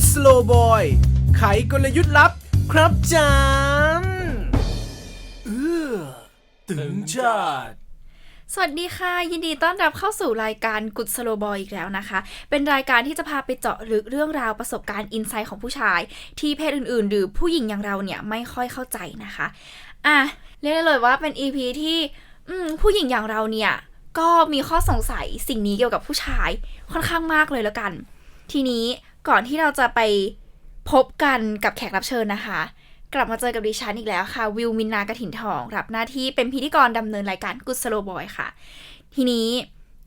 ดสโลบอย ไขกลยุทธ์ลับ ครับจานเออตึงจัดสวัสดีค่ะ ยินดีต้อนรับเข้าสู่รายการกุดสโลบอยอีกแล้วนะคะ เป็นรายการที่จะพาไปเจาะลึกเรื่องราวประสบการณ์อินไซต์ของผู้ชาย ที่เพศอื่นๆ หรือผู้หญิงอย่างเราเนี่ยไม่ค่อยเข้าใจนะคะ อะเรียกได้เลยว่าเป็น EP ที่ผู้หญิงอย่างเราเนี่ย ก็มีข้อสงสัยสิ่งนี้เกี่ยวกับผู้ชายค่อนข้างมากเลยแล้วกัน ทีนี้ ก่อนที่เราจะไปพบกันกับแขกรับเชิญนะคะ กลับมาเจอกับดิฉันอีกแล้วค่ะ วิวมินนากระถินทอง รับหน้าที่เป็นพิธีกรดำเนินรายการกุศโลบอยค่ะ ทีนี้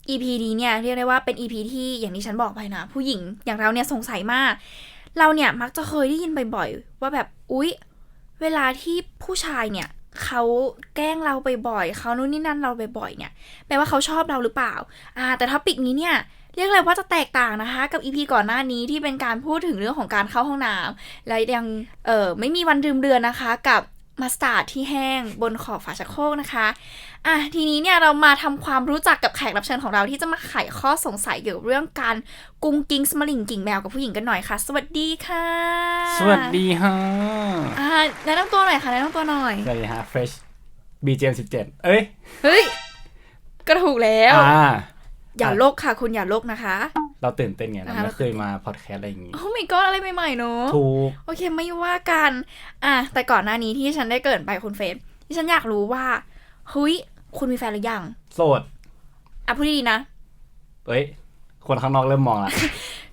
EP นี้เนี่ยเรียกได้ว่าเป็น EP ที่อย่างที่ฉันบอกไปนะ ผู้หญิงอย่างเราเนี่ยสงสัยมาก เราเนี่ยมักจะเคยได้ยินบ่อยๆ ว่าแบบอุ๊ย เวลาที่ผู้ชายเนี่ยเขาแกล้งเราบ่อยๆเขานู่นนี่นั่นเราบ่อยๆเนี่ยแปลว่าเขาชอบเราหรือเปล่า อ่า แต่ท็อปิกนี้เนี่ย เรียกเลยว่าจะแตกต่างนะคะ กับ EP ก่อนหน้านี้ที่เป็นการพูดถึงเรื่องของการเข้าห้องน้ำและยังเออไม่มีวันลืมเดือนนะคะ กับมัสตาร์ดที่แห้งบนขอบฝาชักโครกนะคะ อะทีนี้เนี่ยเรามาทำความรู้จักกับแขกรับเชิญของเราที่จะมาไขข้อสงสัยเกี่ยวกับเรื่องการกุ้งกิ้งสมลิงกิ่งแมวกับผู้หญิงกันหน่อยค่ะ สวัสดีค่ะ สวัสดีฮะอ่าแนะนำตัวหน่อยค่ะแนะนำตัวหน่อยสวัสดีฮะ Fresh BGM 17เอ้ย เฮ้ย ก็ถูกแล้ว อ่า อย่าโลกค่ะคุณอย่าโลกนะคะ เราตื่นเต้นไงเราอ่าไม่เคยมาพอดแคสต์อะไรอย่างงี้โอ้ my god อะไรใหม่ๆเนอะถูกโอเคไม่ว่ากัน อะแต่ก่อนหน้านี้ที่ฉันได้เกรินไปคุณเฟรมที่ฉันอยากรู้ว่าเฮ้ยคุณมีแฟนหรือยัง โสด อะพูดดีๆนะเอ้ย คนข้างนอกเริ่มมองละ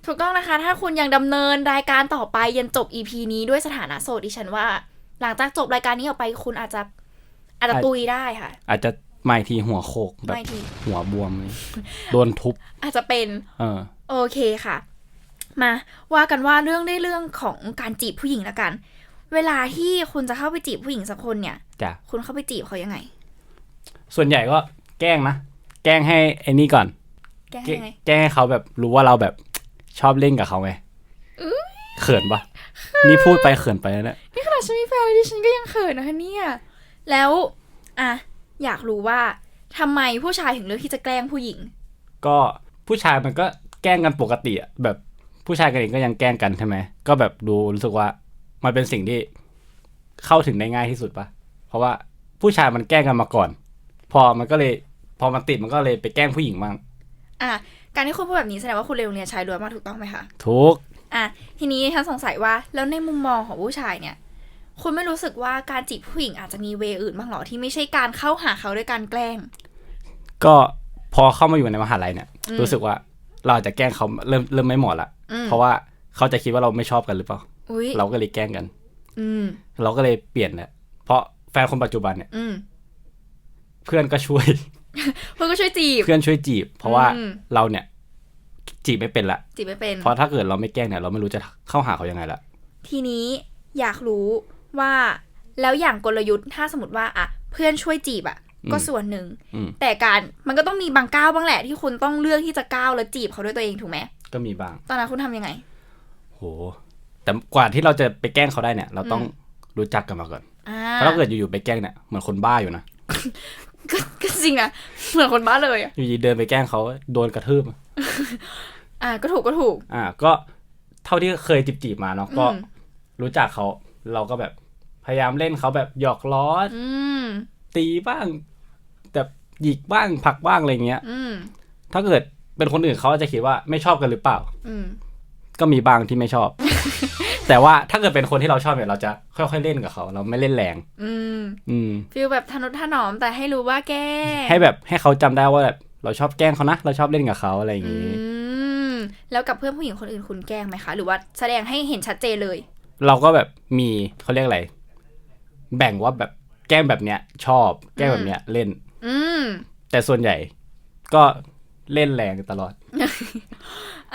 ถูกต้องนะคะ ถ้าคุณยังดำเนินรายการต่อไปยันจบ EP นี้ด้วยสถานะโสดดิฉันว่า หลังจากจบรายการนี้ออกไปคุณอาจจะ อาจจะอาจตุยได้ค่ะ อาจจะ ไม่ทีหัวโขกแบบไม่ที หัวบวมเลยโดนทุบ อาจจะเป็น เออ โอเคค่ะ มาว่ากันว่าเรื่องได้เรื่องของการจีบผู้หญิงละกัน เวลาที่คุณจะเข้าไปจีบผู้หญิงสักคนเนี่ย จ้ะ คุณเข้าไปจีบเขายังไง ส่วนใหญ่ก็แกล้งนะ แกล้งให้ไอ้นี่ก่อน แกล้งแกล้งยังไง แกล้งให้เขาแบบรู้ว่าเราแบบชอบเล่นกับเขาไงเขินปะนี่พูดไปเขินไปแล้วเนี่ยนี่ขนาดฉันมีแฟนเลยดิฉันก็ยังเขินนะคะเนี่ย แล้ว อะ อยากรู้ว่าทำไมผู้ชายถึงเลือกที่จะแกล้งผู้หญิง ก็ผู้ชายมันก็แกล้งกันปกติอะแบบผู้ชายกันเองก็ยังแกล้งกันใช่ไหมก็แบบดูรู้สึกว่ามันเป็นสิ่งที่เข้าถึงได้ง่ายที่สุดปะเพราะว่าผู้ชายมันแกล้งกันมาก่อน พอมันก็เลยพอมันติดมันก็เลยไปแกล้งผู้หญิงบ้างอะการที่คุณพูดแบบนี้แสดงว่าคุณเรียนโรงเรียนชายล้วนมาถูกต้องไหมคะทุกอะทีนี้ฉันสงสัยว่าแล้วในมุมมองของผู้ชายเนี่ย คุณไม่รู้สึกว่าการจีบผู้หญิงอาจจะมีเวย์อื่นบ้างเหรอที่ไม่ใช่การเข้าหาเขาด้วยการแกล้ง ก็พอเข้ามาอยู่ในมหาลัยเนี่ยอืมรู้สึกว่าเราอาจจะแกล้งเขาเริ่มเริ่มไม่เหมาะละอืมเพราะว่าเขาจะคิดว่าเราไม่ชอบกันหรือเปล่าอุ้ยเราก็เลยแกล้งกัน อืมเราก็เลยเปลี่ยนแหละเพราะแฟนคนปัจจุบันเนี่ยอืมเพื่อนก็ช่วย เพื่อนก็ช่วยจีบ เพื่อนช่วยจีบ เพราะว่าอืมเราเนี่ย จีบไม่เป็นละจีบไม่เป็น เพราะถ้าเกิดเราไม่แกล้งเนี่ยเราไม่รู้จะเข้าหาเขายังไงละทีนี้อยากรู้ ว่าแล้วอย่างกลยุทธ์ถ้าสมมติว่าอะเพื่อนช่วยจีบอะก็ส่วนหนึ่งอืมแต่การมันก็ต้องมีบางก้าวบ้างแหละที่คุณต้องเลือกที่จะก้าวแล้วจีบเขาด้วยตัวเองถูกไหมก็มีบ้าง ตอนนั้นคุณทำยังไง โห แต่กว่าที่เราจะไปแกล้งเขาได้เนี่ย เราต้องอืมรู้จักกันมาก่อนอ่าเพราะถ้าเกิดอยู่ๆไปแกล้งเนี่ยเหมือนคนบ้าอยู่นะก็ก็จริงนะเหมือนคนบ้าเลยอะอยู่ดีๆเดินไปแกล้งเขาโดนกระทืบอ่าก็ถูกก็ถูก อ่า ก็เท่าที่เคยจีบๆมาเนาะก็อืมรู้จักเขาเราก็แบบพ ยายามเล่นเขาแบบหยอกล้ออืมตีบ้างแบบหยิกบ้างผลักบ้างอะไรเงี้ยอืมถ้าเกิดเป็นคนอื่นเขาอาจจะคิดว่าไม่ชอบกันหรือเปล่าอืมก็มีบ้างที่ไม่ชอบ แต่ว่าถ้าเกิดเป็นคนที่เราชอบเนี่ยเราจะค่อยๆเล่นกับเขา เราไม่เล่นแรง อืม อืมฟีลแบบทนุถนอมแต่ให้รู้ว่าแกล้งให้แบบให้เขาจำได้ว่าแบบเราชอบแกล้งเขานะเราชอบเล่นกับเขาอะไรอย่างอืนี้มแล้วกับเพื่อนผู้หญิงคนอื่นคุณแกล้งไหมคะ หรือว่าแสดงให้เห็นชัดเจนเลย เราก็แบบมีเขาเรียกอะไร แบ่งว่าแบบแกล้งแบบเนี้ย ชอบแกล้งแบบเนี้ยเล่น อืมแต่ส่วนใหญ่ก็เล่นแรงตลอด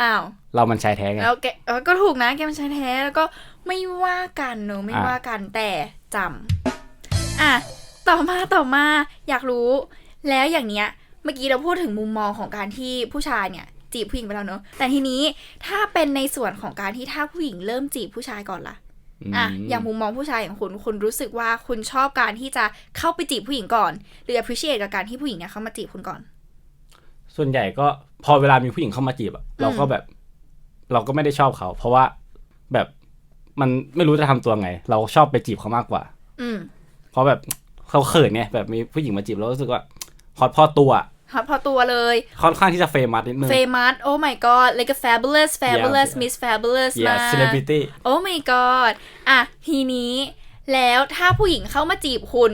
อ้าวเรามันชายแท้ไงแล้วแกเออก็ถูกนะแกมันใช้แท้แล้วก็ไม่ว่ากันเนอะไม่อะว่ากันแต่จำอะ ต่อมาต่อมาอยากรู้ แล้วอย่างเนี้ย เมื่อกี้เราพูดถึงมุมมองของการที่ผู้ชายเนี่ย จีบผู้หญิงไปแล้วเนอะแต่ทีนี้ถ้าเป็นในส่วนของการที่ถ้าผู้หญิงเริ่มจีบผู้ชายก่อนล่ะ อะมอย่างมุมมองผู้ชายอย่างคุณคุณรู้สึกว่าคุณชอบการที่จะเข้าไปจีบผู้หญิงก่อน หรือ appreciate กับการที่ผู้หญิงเนี่ยเข้ามาจีบคุณก่อน ส่วนใหญ่ก็พอเวลามีผู้หญิงเข้ามาจีบอะเราก็แบบ เราก็ไม่ได้ชอบเขา เพราะว่าแบบมันไม่รู้จะทำตัวไง เราชอบไปจีบเขามากกว่า อืมเพราะแบบเขาเขินไงแบบมีผู้หญิงมาจีบแล้วรู้สึกว่าฮอตพอตัว ฮอตพอตัวเลยค่อนข้างที่จะเฟมัสนิดนึง famous oh my god like a fabulous fabulous Yeah. miss fabulous yeah มาก celebrity oh my god อะทีนี้แล้วถ้าผู้หญิงเข้ามาจีบคุณ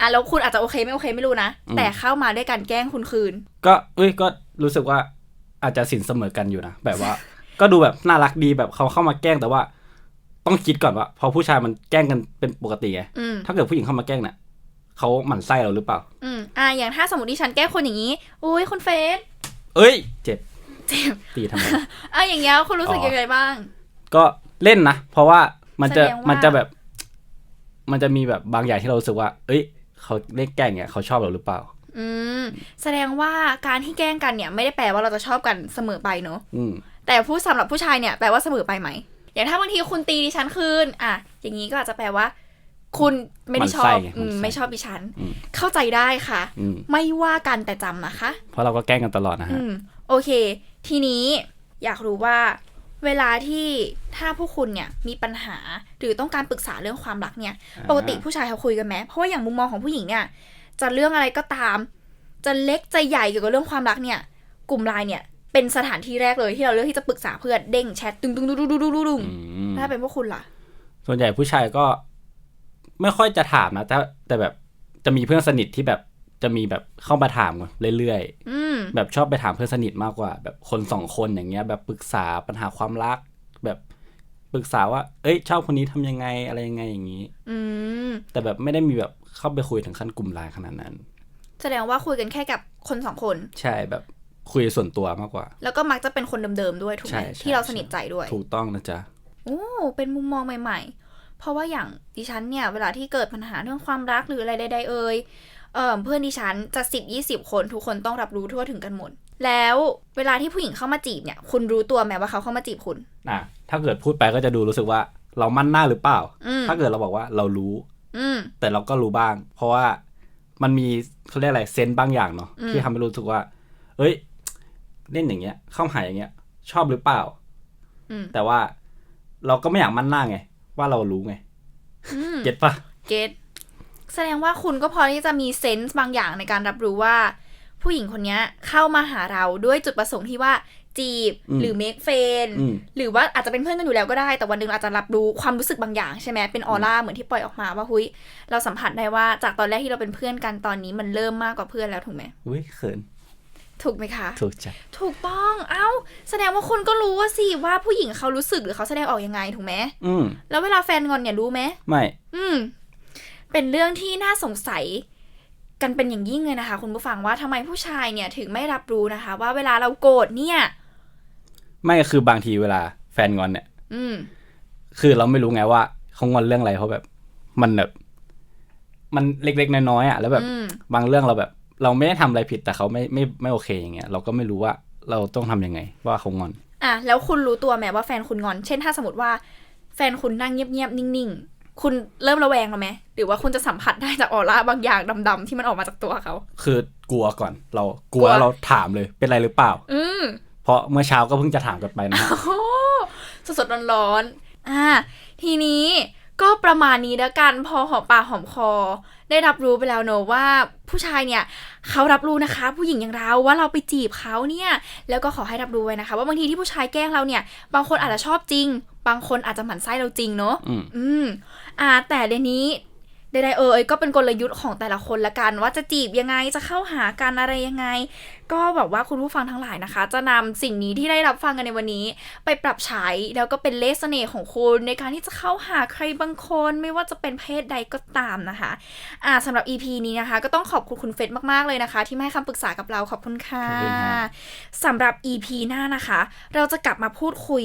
อะแล้วคุณอาจจะโอเคไม่โอเคไม่รู้นะอืมแต่เข้ามาด้วยการแกล้งคุณคืน ก็เอ้ยก็รู้สึกว่าอาจจะสินเสมอกันอยู่นะ แบบว่า ก็ดูแบบน่ารักดีแบบเขาเข้ามาแกล้งแต่ว่า ต้องคิดก่อนว่า พอผู้ชายมันแกล้งกันเป็นปกติไงอืมถ้าเกิดผู้หญิงเข้ามาแกล้งเนี่ย เขาหมั่นไส้เราหรือเปล่า อืมอะอย่างถ้าสมมติดิฉันแกล้งคนอย่างนี้ อุ้ยคุณเฟสเอ้ย เจ็บเจ็บตีทำไม อะอย่างเงี้ยคุณรู้สึกอ๋อยังไงบ้าง ก็เล่นนะ เพราะว่ามันจะแสดงว่ามั มันจะแบบ มันจะมีแบบบางอย่างที่เรารู้สึกว่า เอ้ย เขาเล่นแกล้งเนี่ยเขาชอบเราหรือเปล่า อืมแสดงว่าการที่แกล้งกันเนี่ยไม่ได้แปลว่าเราจะชอบกันเสมอไปเนอะอืม แต่ผู้สำหรับผู้ชายเนี่ยแปลว่าเสมอไปไหมอย่างถ้าบางทีคุณตีดิฉันคืนอะอย่างนี้ก็อาจจะแปลว่า คุณไม่ได้ชอบหมั่นไส้ไงอืมหมั่นไส้ไม่ชอบดิฉันอืมเข้าใจได้ค่ะอืมไม่ว่ากันแต่จำนะคะ เพราะเราก็แกล้งกันตลอดนะอืฮะมโอเค ทีนี้อยากรู้ว่า เวลาที่ถ้าผู้คุณเนี่ยมีปัญหาหรือต้องการปรึกษาเรื่องความรักเนี่ยอ่าปกติผู้ชายเขาคุยกันไหมเพราะว่าอย่างมุมมองของผู้หญิงเนี่ยจะเรื่องอะไรก็ตาม จะเล็กจะใหญ่เกี่ยวกับเรื่องความรักเนี่ย กลุ่มไลน์เนี่ยเป็นสถานที่แรกเลยที่เราเลือกที่จะปรึกษาเพื่อนเด้งแชทตึงตึงตึงตึงตึงตึงตึงอืมถ้าเป็นพวกคุณล่ะ ส่วนใหญ่ผู้ชายก็ ไม่ค่อยจะถามนะแต่แต่แบบจะมีเพื่อนสนิทที่แบบจะมีแบบเข้ามาถามเรื่อยอืมๆแบบชอบไปถามเพื่อนสนิทมากกว่า แบบคนสองคนอย่างเงี้ย แบบปรึกษาปัญหาความรัก แบบปรึกษาว่า เอ้ยชอบคนนี้ทำยังไงอะไรยังไงอย่างนี้อืมแต่แบบไม่ได้มีแบบเข้าไปคุยถึงขั้นกลุ่มไลน์ขนาดนั้น แสดงว่าคุยกันแค่กับคนสองคน ใช่แบบคุยส่วนตัวมากกว่า แล้วก็มักจะเป็นคนเดิมๆด้วยถูกไหใช่มใช่ที่เราสนิทใจด้วย ถูกต้องนะจ๊ะโอ้เป็นมุมมองใหม่ๆ เพราะว่าอย่างดิฉันเนี่ยเวลาที่เกิดปัญหาเรื่องความรักหรืออะไรใดๆเอ่ยเอ่อเพื่อนดิฉันจะสิบยี่สิบคนทุกคนต้องรับรู้ทั่วถึงกันหมด แล้วเวลาที่ผู้หญิงเข้ามาจีบเนี่ย คุณรู้ตัวไหมว่าเขาเข้ามาจีบคุณอะถ้าเกิดพูดไปก็จะดูรู้สึกว่าเรามั่นหน้าหรือเปล่าอืมถ้าเกิดเราบอกว่าเรารู้ อืมแต่เราก็รู้บ้าง เพราะว่ามันมีเขาเรียกอะไรเซนต์บางอย่างเนาะอืมที่ทำให้รู้สึกว่า เอ้ย เล่นอย่างเงี้ย เข้าหายอย่างเงี้ย ชอบหรือเปล่าอืมแต่ว่าเราก็ไม่อยากมั่นหน้าไง ว่าเรารู้ไงอืมเก็ตปะเกตแสดงว่าคุณก็พอที่จะมีเซนส์บางอย่างในการรับรู้ว่า ผู้หญิงคนเนี้ยเข้ามาหาเราด้วยจุดประสงค์ที่ว่าจีบหรือเมคเฟนอืมหรือว่าอาจจะเป็นเพื่อนกันอยู่แล้วก็ได้ แต่วันหนึ่งเราอาจจะรับรู้ความรู้สึกบางอย่างใช่ไหมเป็นออร่าเหมือนที่ปล่อยออกมาว่าหุยเราสัมผัสได้ว่าจากตอนแรกที่เราเป็นเพื่อนกันตอนนี้มันเริ่มมากกว่าเพื่อนแล้วถูกไหมอุ้ยเขิน ถูกไหมคะ ถูกจ้ะถูกต้อง เอ้า แสดงว่าคุณก็รู้ว่าสิว่าผู้หญิงเขารู้สึกหรือเขาแสดงออกยังไงถูกไหมอืมแล้วเวลาแฟนงอนเนี่ยรู้ไหม ไม่ อืม เป็นเรื่องที่น่าสงสัยกันเป็นอย่างยิ่งเลยนะคะ คุณผู้ฟังว่าทำไมผู้ชายเนี่ยถึงไม่รับรู้นะคะ ว่าเวลาเราโกรธเนี่ย ไม่คือบางทีเวลาแฟนงอนเนี่ย อืม คือเราไม่รู้ไงว่าเขางอนเรื่องอะไรเพราะแบบ มันแบบ มันเล็กๆน้อยๆอะแล้วแบบอืมบางเรื่องเราแบบ เราไม่ได้ทำอะไรผิดแต่เขาไม่ไม่ไม่โอเคอย่างเงี้ยเราก็ไม่รู้ว่าเราต้องทำยังไง ว่าเขางอน อะแล้วคุณรู้ตัวไหมว่าแฟนคุณงอน เช่นถ้าสมมติว่า แฟนคุณนั่งเงียบๆนิ่งๆ คุณเริ่มระแวงแล้วไหมหรือว่าคุณจะสัมผัสได้จากออร่าบางอย่างดำๆที่มันออกมาจากตัวเขา คือกลัวก่อน เรากลัวกลัวเราถามเลยเป็นไรหรือเปล่า อืมเพราะเมื่อเช้าก็เพิ่งจะถามกันไปนะฮะโอ้สดๆร้อนๆอ่าทีนี้ก็ประมาณนี้แล้วกันพอหอมปากหอมคอ ได้รับรู้ไปแล้วเนอะว่าผู้ชายเนี่ยเขารับรู้นะคะ ผู้หญิงอย่างเราว่าเราไปจีบเขาเนี่ยแล้วก็ขอให้รับรู้ไว้นะคะ ว่าบางทีที่ผู้ชายแกล้งเราเนี่ยบางคนอาจจะชอบจริง บางคนอาจจะหมั่นไส้เราจริงเนอะอืมอืมอ่าแต่เดี๋ยวนี้ ใดๆเอ่ยก็เป็นกลยุทธ์ของแต่ละคนละกัน ว่าจะจีบยังไงจะเข้าหากันอะไรยังไง ก็แบบว่าคุณผู้ฟังทั้งหลายนะคะ จะนำสิ่งนี้ที่ได้รับฟังกันในวันนี้ ไปปรับใช้แล้วก็เป็นเลสเสน่ห์ของคุณในการที่จะเข้าหาใครบางคน ไม่ว่าจะเป็นเพศใดก็ตามนะคะอ่าสำหรับ EP นี้นะคะ ก็ต้องขอบคุณคุณเฟสมากๆเลยนะคะ ที่มาให้คำปรึกษากับเราขอบคุณค่ะขอบคุณค่ะสำหรับ EP หน้านะคะ เราจะกลับมาพูดคุย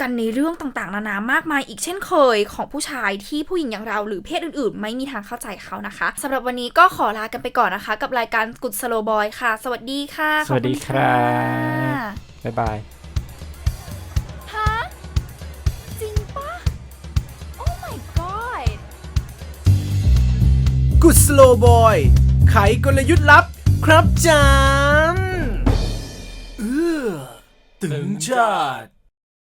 กันในเรื่องต่างๆ นานามากมายอีกเช่นเคยของผู้ชายที่ผู้หญิงอย่างเราหรือเพศอื่นๆ ไม่มีทางเข้าใจเขานะคะสำหรับวันนี้ก็ขอลากันไปก่อนนะคะ กับรายการกุดสโลบอยค่ะ สวัสดีค่ะ สวัสดีครับขอณะบ๊ายบายฮะจริงปะ Oh my god กุดสโลบอยไขกลยุทธ์ลับครับจานเออตึงชาติ